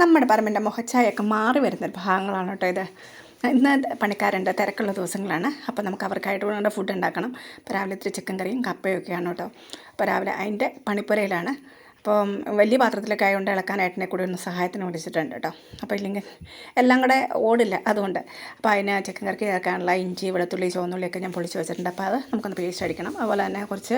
നമ്മുടെ പറമ്പിന്റെ മുഖച്ഛായൊക്കെ മാറി വരുന്ന ഭാഗങ്ങളാണ് കേട്ടോ ഇത്. ഇന്ന് പണിക്കാരുണ്ട് തിരക്കുള്ള ദിവസങ്ങളാണ്. അപ്പോൾ നമുക്ക് അവർക്കായിട്ട് വേണ്ട ഫുഡ് ഉണ്ടാക്കണം. അപ്പോൾ രാവിലെ ഇത്തിരി ചിക്കൻ കറിയും കപ്പയൊക്കെയാണ് കേട്ടോ. അപ്പോൾ രാവിലെ അതിന്റെ പണിപ്പുരയിലാണ്. അപ്പം വലിയ പാത്രത്തിലൊക്കെ ആയതുകൊണ്ട് ഇളക്കാനായിട്ട് എന്നെ കൂടി ഒന്ന് സഹായത്തിന് വിളിച്ചിട്ടുണ്ട് കേട്ടോ. അപ്പോൾ ഇല്ലെങ്കിൽ എല്ലാം കൂടെ ഓടില്ല അതുകൊണ്ട്. അപ്പോൾ അതിന് ചിക്കൻ കറിക്ക് ചേർക്കാനുള്ള ഇഞ്ചി വെളുത്തുള്ളി ചുവന്നുള്ളിയൊക്കെ ഞാൻ പൊളിച്ച് വെച്ചിട്ടുണ്ട്. അപ്പോൾ അത് നമുക്കൊന്ന് പേസ്റ്റ് അടിക്കണം. അതുപോലെ തന്നെ കുറച്ച്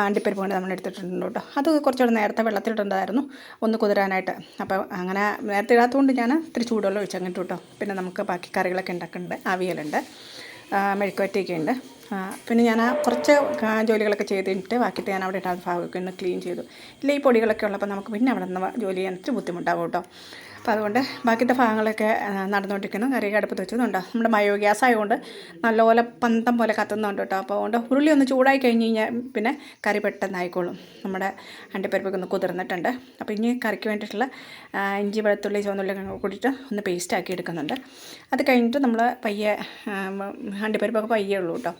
ആണ്ടിപ്പരിപ്പ് കൊണ്ട് നമ്മൾ എടുത്തിട്ടുണ്ട് കേട്ടോ. അത് കുറച്ചുകൂടെ നേരത്തെ വെള്ളത്തിലിട്ടുണ്ടായിരുന്നു ഒന്ന് കുതിരാനായിട്ട്. അപ്പോൾ അങ്ങനെ നേരത്തെ ഇടാത്തതുകൊണ്ട് ഞാൻ ഇത്തിരി ചൂടുവെള്ളം ഒഴിച്ചങ്ങിട്ടു കേട്ടോ. പിന്നെ നമുക്ക് ബാക്കി കറികളൊക്കെ ഉണ്ടാക്കുന്നുണ്ട്. അവിയലുണ്ട്. ആ, മെഴുക്കുവരട്ടിയൊക്കെ ഉണ്ട് പിന്നെ ഞാൻ ആ കുറച്ച് ജോലികളൊക്കെ ചെയ്തിട്ട് ബാക്കിയിട്ട് ഞാൻ അവിടെ ഇട്ടാൽ ഭാഗമൊക്കെ ഒന്ന് ക്ലീൻ ചെയ്തു. ഇല്ല ഈ പൊടികളൊക്കെ ഉള്ളപ്പോൾ നമുക്ക് പിന്നെ അവിടെ നിന്ന് ജോലി ചെയ്യാൻ ഇത്തിരി ബുദ്ധിമുട്ടാവും കേട്ടോ. അപ്പോൾ അതുകൊണ്ട് ബാക്കിത്തെ ഭാഗങ്ങളൊക്കെ ആ, നടന്നുകൊണ്ടിരിക്കുന്നു. കറി അടുപ്പത്ത് വെച്ചതുണ്ടോ? നമ്മുടെ മയോ ഗ്യാസ് ആയതുകൊണ്ട് നല്ലപോലെ പന്തം പോലെ കത്തുന്നുണ്ട് കേട്ടോ. അപ്പോൾ അതുകൊണ്ട് ഉരുളി ഒന്ന് ചൂടായി കഴിഞ്ഞ് കഴിഞ്ഞാൽ പിന്നെ കറി പെട്ടെന്ന് ആയിക്കോളും നമ്മുടെ അണ്ടിപ്പരിപ്പൊക്കെ ഒന്ന് കുതിർന്നിട്ടുണ്ട്. അപ്പോൾ ഇനി കറിക്ക് വേണ്ടിയിട്ടുള്ള ഇഞ്ചി വെളുത്തുള്ളി ചുവന്നുള്ളി കൂടിയിട്ട് ഒന്ന് പേസ്റ്റ് ആക്കി എടുക്കുന്നുണ്ട്. അത് കഴിഞ്ഞിട്ട് നമ്മൾ പയ്യെ ആ, അണ്ടിപ്പരിപ്പൊക്കെ പയ്യേ ഉള്ളൂ കേട്ടോ.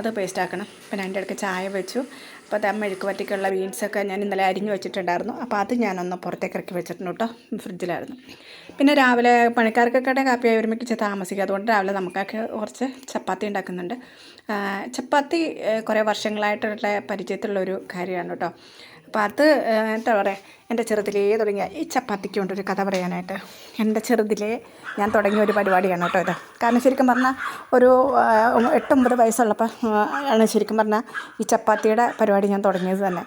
അത് പേസ്റ്റ് ആക്കണം. പിന്നെ അതിന്റെ ഇടയ്ക്ക് ചായ വെച്ചു. അപ്പോൾ അത് മെഴുക്ക് പറ്റിക്കുള്ള ബീൻസൊക്കെ ഞാൻ ഇന്നലെ അരിഞ്ഞ് വെച്ചിട്ടുണ്ടായിരുന്നു. അപ്പോൾ അത് ഞാനൊന്ന് പുറത്തേക്ക് ഇറക്കി വെച്ചിട്ടുണ്ട് കേട്ടോ. ഫ്രിഡ്ജിലായിരുന്നു. പിന്നെ രാവിലെ പണിക്കാർക്കൊക്കെ കാപ്പി ഒരുമിച്ച് താമസിക്കുക അതുകൊണ്ട് രാവിലെ നമുക്കൊക്കെ കുറച്ച് ചപ്പാത്തി ഉണ്ടാക്കുന്നുണ്ട്. ചപ്പാത്തി കുറേ വർഷങ്ങളായിട്ടുള്ള പരിചയത്തിലുള്ള ഒരു കാര്യമാണ് കേട്ടോ. അപ്പോൾ അത് എന്താ പറയുക എന്റെ ചെറുതിലേ തുടങ്ങിയ ഈ ചപ്പാത്തിക്ക് കൊണ്ടൊരു കഥ പറയാനായിട്ട് എന്റെ ചെറുതിലേ ഞാൻ തുടങ്ങിയ ഒരു പരിപാടിയാണ് കേട്ടോ ഇത്. കാരണം ശരിക്കും പറഞ്ഞാൽ ഒരു എട്ടൊമ്പത് വയസ്സുള്ളപ്പോൾ ആണ് ശരിക്കും പറഞ്ഞാൽ ഈ ചപ്പാത്തിയുടെ പരിപാടി ഞാൻ തുടങ്ങിയത് തന്നെ.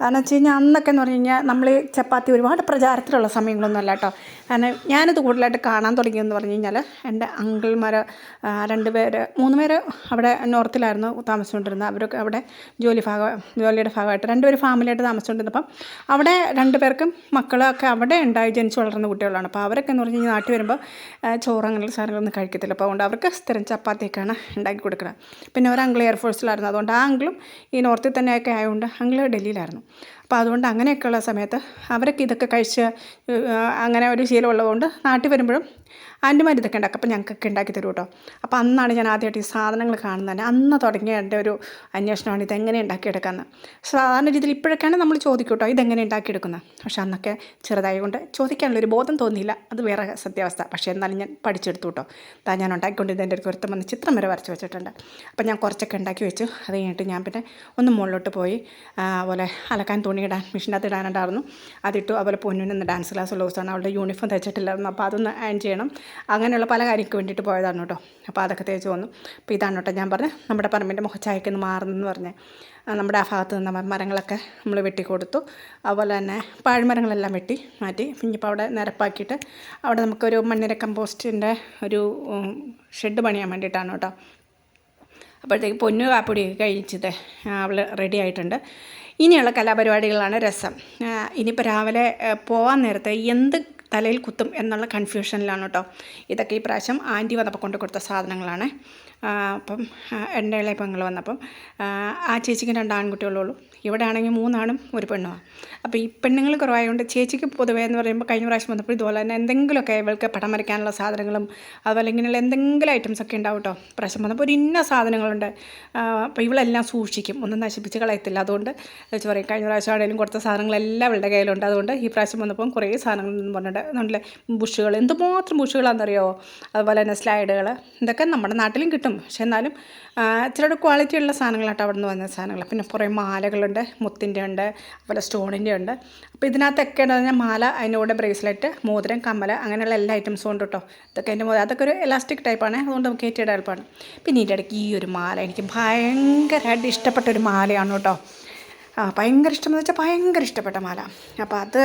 കാരണം വെച്ച് കഴിഞ്ഞാൽ അന്നൊക്കെ എന്ന് പറഞ്ഞു കഴിഞ്ഞാൽ നമ്മൾ ചപ്പാത്തി ഒരുപാട് പ്രചാരത്തിലുള്ള സമയങ്ങളൊന്നും അല്ല കേട്ടോ. കാരണം ഞാനത് കൂടുതലായിട്ട് കാണാൻ തുടങ്ങിയെന്ന് പറഞ്ഞു കഴിഞ്ഞാൽ എന്റെ അങ്കിൾമാർ രണ്ട് പേര് മൂന്ന് പേര് അവിടെ നോർത്തിലായിരുന്നു താമസിച്ചുകൊണ്ടിരുന്നത്. അവരൊക്കെ അവിടെ ജോലി ഭാഗ ജോലിയുടെ ഭാഗമായിട്ട് രണ്ടുപേർ ഫാമിലിയായിട്ട് താമസിച്ചുകൊണ്ടിരുന്നപ്പം അവിടെ രണ്ട് പേർക്കും മക്കളൊക്കെ അവിടെ ഉണ്ടായി ജനിച്ചു വളർന്ന കുട്ടികളാണ്. അപ്പോൾ അവരൊക്കെ എന്ന് പറഞ്ഞു കഴിഞ്ഞാൽ നാട്ടിൽ വരുമ്പോൾ ചോറ് അങ്ങനെയുള്ള സാധനങ്ങളൊന്നും കഴിക്കത്തില്ല. അപ്പോൾ അതുകൊണ്ട് അവർക്ക് സ്ഥിരം ചപ്പാത്തിയൊക്കെയാണ് ഉണ്ടാക്കി കൊടുക്കുന്നത് പിന്നെ ഒരു അങ്കിൾ എയർഫോഴ്സിലായിരുന്നു അതുകൊണ്ട് ആ അങ്കിളും ഈ നോർത്തിൽ തന്നെയൊക്കെ ആയതുകൊണ്ട് അങ്കിൾ ഡൽഹിയിലായിരുന്നു. അപ്പോൾ അതുകൊണ്ട് അങ്ങനെയൊക്കെയുള്ള സമയത്ത് അവരൊക്കെ ഇതൊക്കെ കഴിച്ച് അങ്ങനെ ഒരു ശീലമുള്ളതുകൊണ്ട് നാട്ടിൽ വരുമ്പോഴും ആന്റിമാർ ഇതൊക്കെ ഉണ്ടാക്കും. അപ്പോൾ ഞങ്ങൾക്കൊക്കെ ഉണ്ടാക്കി തരും കേട്ടോ അപ്പോൾ അന്നാണ് ഞാൻ ആദ്യമായിട്ട് ഈ സാധനങ്ങൾ കാണുന്നത് തന്നെ. അന്ന് തുടങ്ങിയ എന്റെ ഒരു അന്വേഷണമാണ് ഇതെങ്ങനെ ഉണ്ടാക്കിയെടുക്കാമെന്ന് സാധാരണ രീതിയിൽ ഇപ്പോഴൊക്കെയാണ് നമ്മൾ ചോദിക്കും കേട്ടോ ഇതെങ്ങനെ ഉണ്ടാക്കിയെടുക്കുന്നത്? പക്ഷേ അന്നൊക്കെ ചെറുതായി കൊണ്ട് ചോദിക്കാനുള്ളൊരു ബോധം തോന്നിയില്ല. അത് വേറെ സത്യാവസ്ഥ. പക്ഷേ എന്നാലും ഞാൻ പഠിച്ചെടുത്തു കേട്ടോ താ ഞാൻ ഉണ്ടാക്കിക്കൊണ്ടിരുന്ന എന്റെ ഒരു വന്ന് ചിത്രം വരെ വരച്ച് വെച്ചിട്ടുണ്ട്. അപ്പോൾ ഞാൻ കുറച്ചൊക്കെ ഉണ്ടാക്കി വെച്ചു. അത് കഴിഞ്ഞിട്ട് ഞാൻ പിന്നെ ഒന്ന് മുകളിലോട്ട് പോയി അതുപോലെ അലക്കാൻ തുണി ഇടാൻ മെഷീനകത്ത് ഇടാനുണ്ടായിരുന്നു. അതിട്ടു. അതുപോലെ പൊന്നിന് ഡാൻസ് ക്ലാസ് ഉള്ള ദിവസമാണ്. അവളുടെ യൂണിഫോം തയ്ച്ചിട്ടില്ലായിരുന്നു. അപ്പോൾ അതൊന്ന് അയൺ ചെയ്യണം. അങ്ങനെയുള്ള പല കാര്യങ്ങൾക്ക് വേണ്ടിയിട്ട് പോയതാണ് കേട്ടോ അപ്പോൾ അതൊക്കെ തേച്ച് വന്നു. അപ്പോൾ ഇതാണ് കേട്ടോ ഞാൻ പറഞ്ഞത്. നമ്മുടെ പറമ്പിന്റെ മുഖച്ചായക്ക് ഒന്ന് മാറുന്നെന്ന് പറഞ്ഞ്. നമ്മുടെ ആ ഭാഗത്ത് നിന്ന് മരങ്ങളൊക്കെ നമ്മൾ വെട്ടിക്കൊടുത്തു അതുപോലെ തന്നെ പാഴ്മരങ്ങളെല്ലാം വെട്ടി മാറ്റി. ഇനിയിപ്പോൾ അവിടെ നിരപ്പാക്കിയിട്ട് അവിടെ നമുക്കൊരു മണ്ണിര കമ്പോസ്റ്റിന്റെ ഒരു ഷെഡ് പണിയാൻ വേണ്ടിയിട്ടാണ് കേട്ടോ. അപ്പോഴത്തേക്ക് പൊന്നു കാപ്പൊടിയൊക്കെ കഴിച്ചത് അവൾ റെഡി ആയിട്ടുണ്ട്. ഇനിയുള്ള കലാപരിപാടികളാണ് രസം. ഇനിയിപ്പോൾ രാവിലെ പോകാൻ നേരത്തെ എന്ത് തലയിൽ കുത്തും എന്നുള്ള കൺഫ്യൂഷനിലാണ് കേട്ടോ ഇതൊക്കെ ഈ പ്രാവശ്യം ആന്റി വന്നപ്പോൾ കൊണ്ട് കൊടുത്ത സാധനങ്ങളാണ്. അപ്പം എന്റെ പെങ്ങൾ വന്നപ്പം ആ ചേച്ചിക്ക് രണ്ട് ആൺകുട്ടികളുള്ളൂ ഇവിടെ ആണെങ്കിൽ മൂന്നാണും ഒരു പെണ്ണുമാണ് അപ്പോൾ ഈ പെണ്ണുങ്ങൾ കുറവായതുകൊണ്ട് ചേച്ചിക്ക് പൊതുവേ എന്ന് പറയുമ്പോൾ കഴിഞ്ഞ പ്രാവശ്യം വന്നപ്പോൾ ഇതുപോലെ തന്നെ എന്തെങ്കിലുമൊക്കെ ഇവൾക്ക് പടം വരയ്ക്കാനുള്ള സാധനങ്ങളും അതുപോലെ ഇങ്ങനെയുള്ള എന്തെങ്കിലും ഐറ്റംസ് ഒക്കെ ഉണ്ടാവും കേട്ടോ. പ്രാവശ്യം വന്നപ്പോൾ ഒരു ഇന്ന സാധനങ്ങളുണ്ട്. അപ്പോൾ ഇവളെല്ലാം സൂക്ഷിക്കും. ഒന്നും നശിപ്പിച്ച് കളയത്തില്ല. അതുകൊണ്ട് വെച്ച് പറയും കഴിഞ്ഞ പ്രാവശ്യം ആണെങ്കിലും കൊടുത്ത സാധനങ്ങളെല്ലാം ഇവളുടെ കയ്യിലുണ്ട്. അതുകൊണ്ട് ഈ പ്രാവശ്യം വന്നപ്പോൾ കുറേ സാധനങ്ങൾ എന്ന് പറഞ്ഞിട്ട് നമ്മുടെ ബുഷുകൾ. എന്തുമാത്രം ബുഷുകളാണെന്നറിയോ? അതുപോലെ തന്നെ സ്ലൈഡുകൾ. ഇതൊക്കെ നമ്മുടെ നാട്ടിലും കിട്ടും. പക്ഷെ എന്നാലും ഇച്ചിരി ക്വാളിറ്റിയുള്ള സാധനങ്ങളാട്ടോ അവിടെ നിന്ന് വന്ന സാധനങ്ങൾ. പിന്നെ കുറേ മാലകളുണ്ട്. മുത്തിന്റെ ഉണ്ട് അതുപോലെ സ്റ്റോണിന്റെ ഉണ്ട്. അപ്പോൾ ഇതിനകത്തൊക്കെ എന്ന് പറഞ്ഞാൽ മാല അതിന്റെ കൂടെ ബ്രേസ്ലെറ്റ് മോതിരം കമ്മല അങ്ങനെയുള്ള എല്ലാ ഐറ്റംസും ഉണ്ട് കേട്ടോ ഇതൊക്കെ എന്റെ മോതിരം. അതൊക്കെ ഒരു എലാസ്റ്റിക് ടൈപ്പാണ് അതുകൊണ്ട് നമുക്ക് ഏറ്റവും എളുപ്പമാണ് പിന്നെ ഇതിന്റെ ഇടയ്ക്ക് ഈ ഒരു മാല എനിക്ക് ഭയങ്കരമായിട്ട് ഇഷ്ടപ്പെട്ട ഒരു മാലയാണ് കേട്ടോ ആ ഭയങ്കര ഇഷ്ടമെന്ന് വെച്ചാൽ ഭയങ്കര ഇഷ്ടപ്പെട്ട മാല. അപ്പോൾ അത്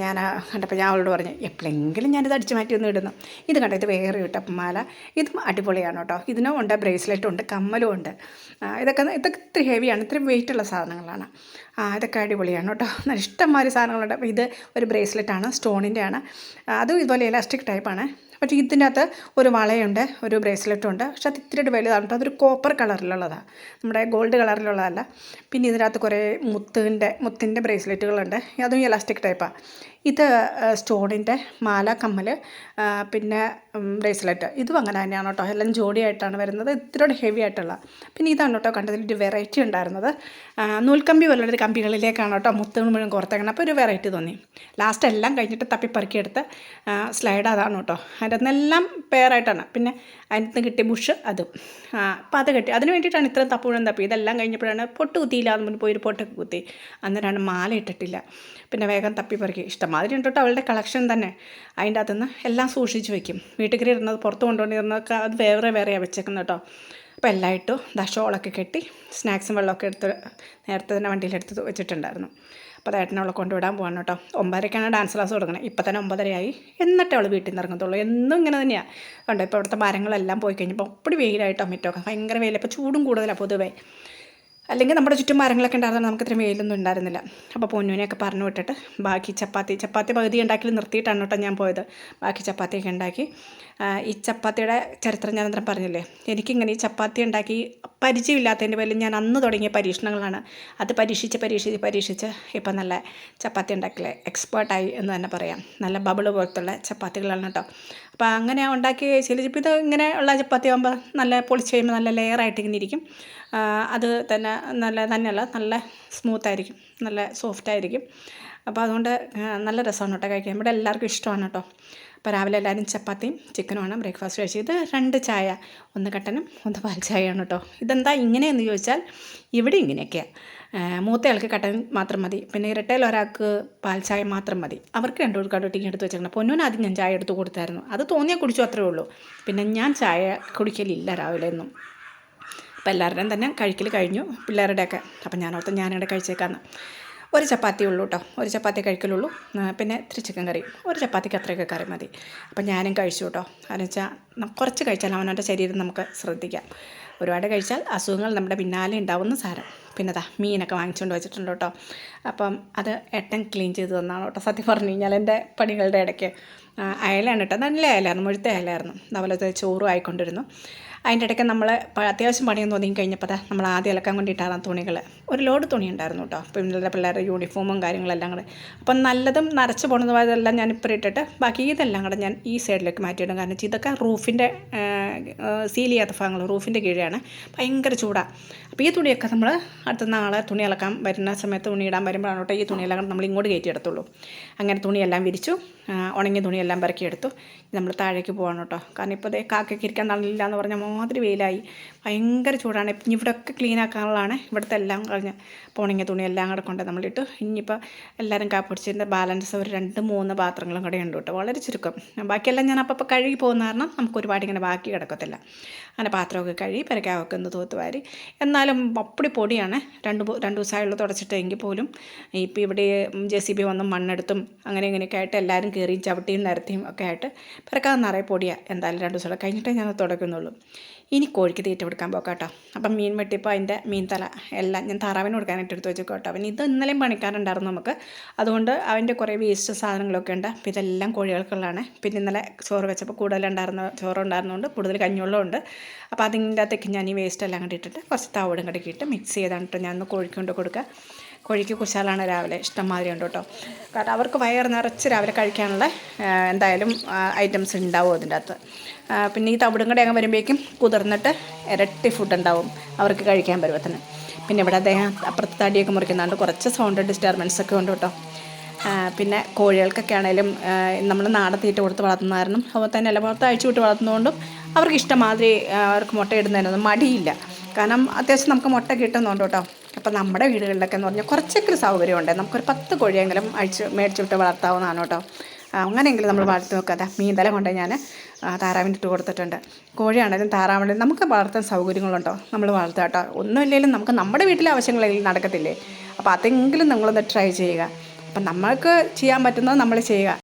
ഞാൻ കണ്ടപ്പോൾ ഞാൻ അവളോട് പറഞ്ഞു എപ്പോഴെങ്കിലും ഞാനിത് അടിച്ചു മാറ്റി ഒന്ന് ഇടുന്നു. ഇത് കണ്ടോ ഇത് വേറെ ഇട്ട മാല. ഇതും അടിപൊളിയാണ് കേട്ടോ. ഇതിനും ഉണ്ട് ബ്രേസ്ലെറ്റും ഉണ്ട് കമ്മലും ഉണ്ട്. ഇതൊക്കെ ഇതൊക്കെ ഇത്തിരി ഹെവിയാണ് വെയിറ്റ് ഉള്ള സാധനങ്ങളാണ്. ആ ഇതൊക്കെ അടിപൊളിയാണ് കേട്ടോ. ഇഷ്ടംമാതിരി സാധനങ്ങളുണ്ട്. അപ്പോൾ ഇത് ഒരു ബ്രേസ്ലെറ്റാണ് സ്റ്റോണിന്റെ ആണ് അതും ഇതുപോലെ ഇലാസ്റ്റിക് ടൈപ്പാണ് പക്ഷേ ഇതിന്റെ അകത്ത് ഒരു വളയുണ്ട് ഒരു ബ്രേസ്ലെറ്റും ഉണ്ട്. പക്ഷേ അത് ഇത്തിരി വലുതാണ് അതൊരു കോപ്പർ കളറിലുള്ളതാണ് നമ്മുടെ ഗോൾഡ് കളറിലുള്ളതല്ല. പിന്നെ ഇതിനകത്ത് കുറേ മുത്തിന്റെ മുത്തിന്റെ ബ്രേസ്ലെറ്റുകളുണ്ട്. അതും ഇലാസ്റ്റിക് ടൈപ്പാണ് ഇത് സ്റ്റോണിന്റെ മാല കമ്മൽ പിന്നെ ബ്രേസ്ലെറ്റ്. ഇതും അങ്ങനെ തന്നെയാണ് കേട്ടോ എല്ലാം ജോഡിയായിട്ടാണ് വരുന്നത്. ഇത്തിരി ഹെവി ആയിട്ടുള്ള. പിന്നെ ഇതാണ് കേട്ടോ കണ്ടതിൽ ഒരു വെറൈറ്റി ഉണ്ടായിരുന്നത്. നൂൽക്കമ്പി പോലുള്ളൊരു കമ്പി കമ്പികളിലേക്കാണ് കേട്ടോ മുത്തുകൾ മുഴുവൻ കോർത്തേക്കണം അപ്പോൾ ഒരു വെറൈറ്റി തോന്നി. ലാസ്റ്റ് എല്ലാം കഴിഞ്ഞിട്ട് തപ്പി പെറുക്കിയെടുത്ത് സ്ലൈഡ് അതാണ് കേട്ടോ അതിന്റെ നിന്നെല്ലാം പെയറായിട്ടാണ് പിന്നെ അതിനകത്ത് നിന്ന് കിട്ടിയ ബുഷ് അതും. അപ്പോൾ അത് കിട്ടി. അതിന് വേണ്ടിയിട്ടാണ് ഇത്രയും തപ്പുഴം തപ്പി. ഇതെല്ലാം കഴിഞ്ഞപ്പോഴാണ് പൊട്ട് കുത്തിയില്ല എന്ന് പറഞ്ഞ് പോയൊരു പൊട്ടൊക്കെ കുത്തി. അന്നേരമാണ് മാല ഇട്ടിട്ടില്ല. പിന്നെ വേഗം തപ്പി പറിക്കും. ഇഷ്ടമാതിരി ഉണ്ട് കേട്ടോ അവളുടെ കളക്ഷൻ തന്നെ. അതിന്റെ അകത്തുനിന്ന് എല്ലാം സൂക്ഷിച്ച് വെക്കും. വീട്ടിൽ കയറി ഇരുന്നത് പുറത്ത് കൊണ്ടുകൊണ്ടിരുന്നതൊക്കെ അത് വേറെ വേറെയാണ് വെച്ചേക്കുന്നത് കേട്ടോ. അപ്പോൾ എല്ലാം ഇട്ടു. ദശോളൊക്കെ കെട്ടി. സ്നാക്സും വെള്ളമൊക്കെ എടുത്ത് നേരത്തെ തന്നെ വണ്ടിയിലെടുത്ത് വെച്ചിട്ടുണ്ടായിരുന്നു. അപ്പോൾ ഏട്ടനവളെ കൊണ്ടുവിടാൻ പോകാൻ കേട്ടോ ഒമ്പതരയ്ക്കാണ് ഡാൻസ് ക്ലാസ് തുടങ്ങണത് ഇപ്പം തന്നെ ഒമ്പതരയായി. എന്നിട്ട് അവൾ വീട്ടിൽ നിന്ന് ഇറങ്ങത്തുള്ളൂ. എന്നും ഇങ്ങനെ തന്നെയാണ് കണ്ടോ ഇപ്പോൾ ഇവിടുത്തെ മരങ്ങളെല്ലാം പോയി കഴിഞ്ഞപ്പോൾ അപ്പടി വെയിലായിട്ടോ മിറ്റമൊക്കെ ഭയങ്കര വെയിലപ്പോൾ ചൂടും കൂടുതലാണ് പൊതുവേ. അല്ലെങ്കിൽ നമ്മുടെ ചുറ്റും മരങ്ങളൊക്കെ ഉണ്ടായിരുന്നു നമുക്ക് ഇത്രയും വെയിലൊന്നും ഉണ്ടായിരുന്നില്ല. അപ്പോൾ പൊന്നുവിനെയൊക്കെ പറഞ്ഞു വിട്ടിട്ട് ബാക്കി ചപ്പാത്തി ചപ്പാത്തി പകുതി ഉണ്ടാക്കി നിർത്തിയിട്ടാണ് കേട്ടോ ഞാൻ പോയത്. ബാക്കി ചപ്പാത്തിയൊക്കെ ഉണ്ടാക്കി. ഈ ചപ്പാത്തിയുടെ ചരിത്രം ഞാൻ അന്നേരം പറഞ്ഞില്ലേ? എനിക്കിങ്ങനെ ഈ ചപ്പാത്തി ഉണ്ടാക്കി പരിചയമില്ലാത്തതിന്റെ പേരിൽ ഞാൻ അന്ന് തുടങ്ങിയ പരീക്ഷണങ്ങളാണ്. അത് പരീക്ഷിച്ച് പരീക്ഷിച്ച് പരീക്ഷിച്ച് ഇപ്പം നല്ല ചപ്പാത്തി ഉണ്ടാക്കില്ലേ എക്സ്പേർട്ടായി എന്ന് തന്നെ പറയാം. നല്ല ബബിൾ പോലത്തുള്ള ചപ്പാത്തികളാണ് കേട്ടോ. അപ്പോൾ അങ്ങനെ ഉണ്ടാക്കി ശീലിച്ചപ്പോൾ ഇത് ഇങ്ങനെ ഉള്ള ചപ്പാത്തി ആകുമ്പോൾ നല്ല പൊളിച്ച് കഴിയുമ്പോൾ നല്ല ലെയറായിട്ട് ഇങ്ങനെ ഇരിക്കും. അത് തന്നെ നല്ല തന്നെയല്ല നല്ല സ്മൂത്തായിരിക്കും നല്ല സോഫ്റ്റായിരിക്കും അപ്പോൾ അതുകൊണ്ട് നല്ല രസമാണ് കേട്ടോ കഴിക്കാൻ. ഇവിടെ എല്ലാവർക്കും ഇഷ്ടമാണ് കേട്ടോ. അപ്പോൾ രാവിലെ എല്ലാവരും ചപ്പാത്തിയും ചിക്കനുമാണ് ബ്രേക്ക്ഫാസ്റ്റ് കഴിച്ചത്. രണ്ട് ചായ ഒന്ന് കട്ടനും ഒന്ന് പാൽ ചായയാണ് കേട്ടോ ഇതെന്താ ഇങ്ങനെയെന്ന് ചോദിച്ചാൽ ഇവിടെ ഇങ്ങനെയൊക്കെയാണ് മൂത്തയാൾക്ക് കട്ടൻ മാത്രം മതി പിന്നെ ഇരട്ടയിൽ ഒരാൾക്ക് പാൽ ചായ മാത്രം മതി. അവർക്ക് രണ്ടു പേർക്കാണ് ടീ എടുത്ത് വെച്ചേക്കണം. പൊന്നൂന് ആദ്യം ഞാൻ ചായ എടുത്ത് കൊടുത്തായിരുന്നു. അത് തോന്നിയാൽ കുടിച്ചു അത്രേ ഉള്ളൂ. പിന്നെ ഞാൻ ചായ കുടിക്കലില്ല രാവിലെ ഒന്നും അപ്പോൾ എല്ലാവരുടെയും തന്നെ കഴിക്കൽ കഴിഞ്ഞു. പിള്ളേരുടെയൊക്കെ. അപ്പം ഞാൻ ഓർത്ത് ഞാനിവിടെ കഴിച്ചേക്കാന്ന്. ഒരു ചപ്പാത്തി ഉള്ളൂ കേട്ടോ ഒരു ചപ്പാത്തി കഴിക്കലുള്ളൂ. പിന്നെ ഇത്തിരി ചിക്കൻ കറി ഒരു ചപ്പാത്തിക്ക് അത്രയൊക്കെ കറി മതി. അപ്പം ഞാനും കഴിച്ചു കേട്ടോ കാരണം വെച്ചാൽ കുറച്ച് കഴിച്ചാൽ അവനവന്റെ ശരീരം നമുക്ക് ശ്രദ്ധിക്കാം. ഒരുപാട് കഴിച്ചാൽ അസുഖങ്ങൾ നമ്മുടെ പിന്നാലെ ഉണ്ടാവുന്ന സാരം. പിന്നെ അതാ മീനൊക്കെ വാങ്ങിച്ചുകൊണ്ട് വെച്ചിട്ടുണ്ട് കേട്ടോ അപ്പം അത് എട്ടൻ ക്ലീൻ ചെയ്ത് തന്നാണ് കേട്ടോ സത്യം പറഞ്ഞു കഴിഞ്ഞാൽ എന്റെ പണികളുടെ ഇടയ്ക്ക്. അയലാണ് കേട്ടോ നല്ല അയലായിരുന്നു മുഴുത്ത അയലായിരുന്നു. അതുപോലെ ചോറും ആയിക്കൊണ്ടിരുന്നു. അതിന്റെ ഇടയ്ക്ക് നമ്മൾ അത്യാവശ്യം പണിയൊന്നും ഒതുങ്ങി കഴിഞ്ഞപ്പോൾ നമ്മൾ ആദ്യം ഇളക്കാൻ വേണ്ടിയിട്ടാണ് തുണികൾ ഒരു ലോഡ് തുണി ഉണ്ടായിരുന്നു കേട്ടോ ഇന്നലെ പിള്ളേരുടെ യൂണിഫോമും കാര്യങ്ങളെല്ലാം കൂടെ. അപ്പം നല്ലതും നരച്ച് പോണതുമായതെല്ലാം ഞാൻ ഇപ്പോൾ ഇട്ടിട്ട് ബാക്കി ഇതെല്ലാം കൂടെ ഞാൻ ഈ സൈഡിലേക്ക് മാറ്റിയിടും. കാരണം ഇതൊക്കെ റൂഫിന്റെ സീൽ ചെയ്യാത്ത ഭാഗങ്ങൾ റൂഫിന്റെ കീഴെയാണ്. ഭയങ്കര ചൂടാണ് അപ്പോൾ ഈ തുണിയൊക്കെ നമ്മൾ അടുത്ത നാളെ തുണി ഇളക്കാൻ വരുന്ന സമയത്ത് തുണി ഇടാൻ വരുമ്പോഴാണ് കേട്ടോ ഈ തുണിയെല്ലാം കൂടെ നമ്മൾ ഇങ്ങോട്ട് കയറ്റിയെടുത്തുള്ളൂ അങ്ങനെ തുണിയെല്ലാം വിരിച്ചു ഉണങ്ങിയ തുണിയെല്ലാം പെറുക്കിയെടുത്തു നമ്മൾ താഴേക്ക് പോകണം കേട്ടോ കാരണം ഇപ്പോൾ കാക്കയ്ക്ക് ഇരിക്കാൻ നല്ലില്ല എന്ന് പറഞ്ഞ മാതിരി വെയിലായി. ഭയങ്കര ചൂടാണ്. ഇനി ഇവിടെയൊക്കെ ക്ലീൻ ആക്കാനുള്ളതാണ് ഇവിടുത്തെ എല്ലാം കളഞ്ഞ്. അപ്പോൾ ഉണങ്ങിയ തുണിയെല്ലാം കൂടെ കൊണ്ട് നമ്മളിട്ടു ഇനിയിപ്പോൾ എല്ലാവരും കാപ്പിടിച്ചതിന്റെ ബാലൻസ് ഒരു രണ്ട് മൂന്ന് പാത്രങ്ങളും കൂടെ ഉണ്ട് കേട്ടോ. വളരെ ചുരുക്കം. ബാക്കിയെല്ലാം ഞാൻ അപ്പോൾ കഴുകി പോകുന്ന കാരണം നമുക്ക് ഒരുപാട് ഇങ്ങനെ ബാക്കി കിടക്കത്തില്ല. അങ്ങനെ പാത്രമൊക്കെ കഴുകി പെരക്കാവൊക്കെ ഒന്ന് തൂത്തുവാരി എന്നാലും അപ്പടി പൊടിയാണ്. രണ്ട് രണ്ട് ദിവസമായുള്ള തുടച്ചിട്ടെങ്കിൽ പോലും. ഇപ്പോൾ ഇവിടെ ജെ സി ബി വന്ന് മണ്ണെടുത്തും അങ്ങനെ ഇങ്ങനെയൊക്കെ ആയിട്ട് എല്ലാവരും കയറിയും ചവിട്ടിയും നിരത്തിയും ഒക്കെ ആയിട്ട് പെരക്കാതെ നിറയെ പൊടിയാണ് എന്തായാലും രണ്ട് ദിവസം കഴിഞ്ഞിട്ടേ ഞാൻ തുടക്കുന്നുള്ളൂ ഇനി കോഴിക്ക് തീറ്റ കൊടുക്കാൻ പോകാം കേട്ടോ. അപ്പം മീൻ വെട്ടിയപ്പോൾ അതിന്റെ മീൻ തല എല്ലാം ഞാൻ താറാവിന് കൊടുക്കാനായിട്ട് എടുത്ത് വെച്ചു കേട്ടോ. അവൻ ഇത് ഇന്നലെയും പണിക്കാറുണ്ടായിരുന്നു നമുക്ക്. അതുകൊണ്ട് അവന്റെ കുറേ വേസ്റ്റ് സാധനങ്ങളൊക്കെ ഉണ്ട്. അപ്പോൾ ഇതെല്ലാം കോഴികൾക്കുള്ളതാണ്. പിന്നെ ഇന്നലെ ചോറ് വെച്ചപ്പോൾ കൂടുതലുണ്ടായിരുന്ന ചോറ് കൂടുതൽ കഞ്ഞുവെള്ളം ഉണ്ട്. അപ്പോൾ അതിന്റെ അകത്തേക്ക് ഞാൻ ഈ വേസ്റ്റ് എല്ലാം കണ്ടിട്ടിട്ട് കുറച്ച് തവിടും കടക്കിയിട്ട് മിക്സ് ചെയ്താണ് കേട്ടോ. ഞാൻ ഒന്ന് കോഴിക്ക് കൊടുക്കുക. കോഴിക്ക് കുശാലാണ് രാവിലെ ഇഷ്ടംമാതിരി ഉണ്ട് കേട്ടോ. കാരണം അവർക്ക് വയറ് നിറച്ച് രാവിലെ കഴിക്കാനുള്ള എന്തായാലും ഐറ്റംസ് ഉണ്ടാവും അതിന്റെ അകത്ത്. പിന്നെ ഈ തവിടും കൂടെ വരുമ്പോഴേക്കും കുതിർന്നിട്ട് ഇരട്ടി ഫുഡ് ഉണ്ടാവും അവർക്ക് കഴിക്കാൻ പരുവത്തിന്. പിന്നെ ഇവിടെ അദ്ദേഹം അപ്പുറത്ത് തടിയൊക്കെ മുറിക്കുന്നുണ്ട്. കുറച്ച് സൗണ്ട് ഡിസ്റ്റർബൻസ് ഒക്കെ ഉണ്ട് കേട്ടോ. പിന്നെ കോഴികൾക്കൊക്കെ ആണെങ്കിലും നമ്മൾ നാടൻ തീറ്റ കൊടുത്ത് വളർത്തുന്ന കാരണം അതുപോലെ തന്നെ അല്ല പുറത്ത് അഴിച്ചു വിട്ട് വളർത്തുന്നതുകൊണ്ടും അവർക്ക് ഇഷ്ടമാതിരി അവർക്ക് മുട്ട ഇടുന്നതിനൊന്നും മടിയില്ല. കാരണം അത്യാവശ്യം നമുക്ക് മുട്ട കിട്ടുന്നുണ്ട് കേട്ടോ. അപ്പം നമ്മുടെ വീടുകളിലൊക്കെ എന്ന് പറഞ്ഞാൽ കുറച്ചൊക്കെ ഒരു സൗകര്യമുണ്ട്. നമുക്കൊരു പത്ത് കോഴിയെങ്കിലും അഴിച്ച് മേടിച്ചു വിട്ട് വളർത്താവുന്നതാണ് കേട്ടോ. അങ്ങനെയെങ്കിലും നമ്മൾ വളർത്തി നോക്കാതെ മീൻതല കൊണ്ട് ഞാൻ താറാവിന്റെ ഇട്ട് കൊടുത്തിട്ടുണ്ട്. കോഴിയാണെങ്കിലും താറാവിന്റെ നമുക്ക് വളർത്താൻ സൗകര്യങ്ങളുണ്ടോ? നമ്മൾ വളർത്തുക കേട്ടോ. ഒന്നുമില്ലെങ്കിലും നമുക്ക് നമ്മുടെ വീട്ടിലെ ആവശ്യങ്ങളെങ്കിലും നടക്കത്തില്ലേ? അപ്പോൾ അതെങ്കിലും നിങ്ങളൊന്ന് ട്രൈ ചെയ്യുക. അപ്പം നമ്മൾക്ക് ചെയ്യാൻ പറ്റുന്നത് നമ്മൾ ചെയ്യുക.